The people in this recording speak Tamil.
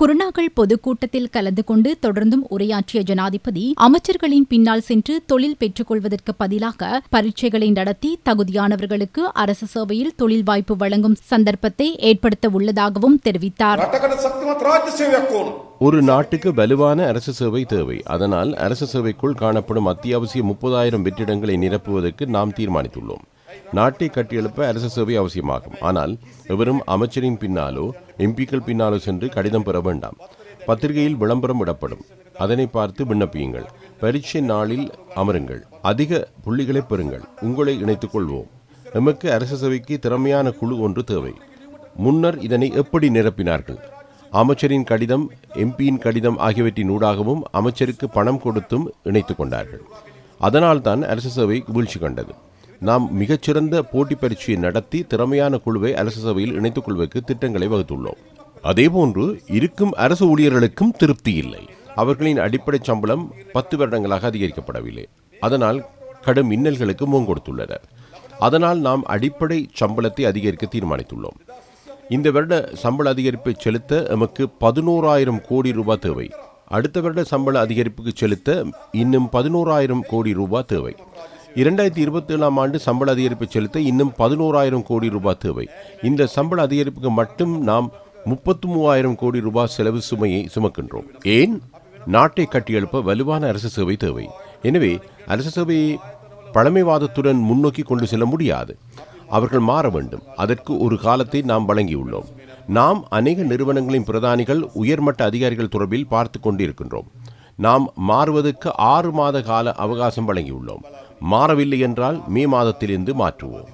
குருநாகல் பொதுக்கூட்டத்தில் கலந்து கொண்டு தொடர்ந்தும் உரையாற்றிய ஜனாதிபதி அமைச்சர்களின் பின்னால் சென்று தொழில் பெற்றுக்கொள்வதற்கு பதிலாக பரீட்சைகளை நடத்தி தகுதியானவர்களுக்கு அரசு சேவையில் தொழில் வாய்ப்பு வழங்கும் சந்தர்ப்பத்தை ஏற்படுத்த உள்ளதாகவும் தெரிவித்தார். ஒரு நாட்டுக்கு வலுவான அரசு சேவை தேவை. அதனால் அரசு சேவைக்குள் காணப்படும் அத்தியாவசிய முப்பதாயிரம் வெற்றிடங்களை நிரப்புவதற்கு நாம் தீர்மானித்துள்ளோம். நாட்டை கட்டியெழுப்ப அரசு சேவை அவசியமாகும். ஆனால் எவரும் அமைச்சரின் பின்னாலோ எம்பிக்கள் பின்னாலோ சென்று கடிதம் பெற வேண்டாம். பத்திரிகையில் விளம்பரம் விடப்படும் அதனை பார்த்து விண்ணப்பியுங்கள். பரீட்சை நாளில் அமருங்கள். அதிக புள்ளிகளை பெறுங்கள். உங்களை இணைத்துக் கொள்வோம். எமக்கு அரசு சபைக்கு திறமையான குழு ஒன்று தேவை. முன்னர் இதனை எப்படி நிரப்பினார்கள்? அமைச்சரின் கடிதம் எம்பியின் கடிதம் ஆகியவற்றின் ஊடாகவும் அமைச்சருக்கு பணம் கொடுத்தும் இணைத்துக் கொண்டார்கள். அதனால்தான் அரசு சேவை வீழ்ச்சி கண்டது. நாம் மிகச்சிறந்த போட்டி பரீட்சையை நடத்தி திறமையான குழுவை அரசு சபையில் இணைத்துக் கொள்வதற்கு திட்டங்களை வகுத்துள்ளோம். அதேபோன்று இருக்கும் அரசு ஊழியர்களுக்கும் திருப்தி இல்லை. அவர்களின் அடிப்படை சம்பளம் பத்து வருடங்களாக அதிகரிக்கப்படவில்லை. அதனால் கடும் இன்னல்களுக்கு முகம் கொடுத்துள்ளனர். அதனால் நாம் அடிப்படை சம்பளத்தை அதிகரிக்க தீர்மானித்துள்ளோம். இந்த வருட சம்பள அதிகரிப்பை செலுத்த எமக்கு பதினோராயிரம் கோடி ரூபாய் தேவை. அடுத்த வருட சம்பள அதிகரிப்புக்கு செலுத்த இன்னும் பதினோராயிரம் கோடி ரூபாய் தேவை. இரண்டாயிரத்தி இருபத்தி ஏழாம் ஆண்டு சம்பள அதிகரிப்பை செலுத்த இன்னும் பதினோராயிரம் கோடி ரூபாய் தேவை. இந்த சம்பள அதிகரிப்புக்கு மட்டும் நாம் முப்பத்தி மூவாயிரம் கோடி ரூபாய் செலவு சுமையை சுமக்கின்றோம். ஏன்? நாட்டை கட்டியெழுப்ப வலுவான அரசு சேவை தேவை. எனவே அரசு சேவையை பழமைவாதத்துடன் முன்னோக்கி கொண்டு செல்ல முடியாது. அவர்கள் மாற வேண்டும். அதற்கு ஒரு காலத்தை நாம் வழங்கியுள்ளோம். நாம் அநேக நிறுவனங்களின் பிரதானிகள் உயர்மட்ட அதிகாரிகள் தொடர்பில் பார்த்து கொண்டிருக்கின்றோம். நாம் மாறுவதற்கு ஆறு மாத கால அவகாசம் வழங்கியுள்ளோம். மாறவில்லை என்றால் மே மாதத்திலிருந்து மாற்றுவோம்.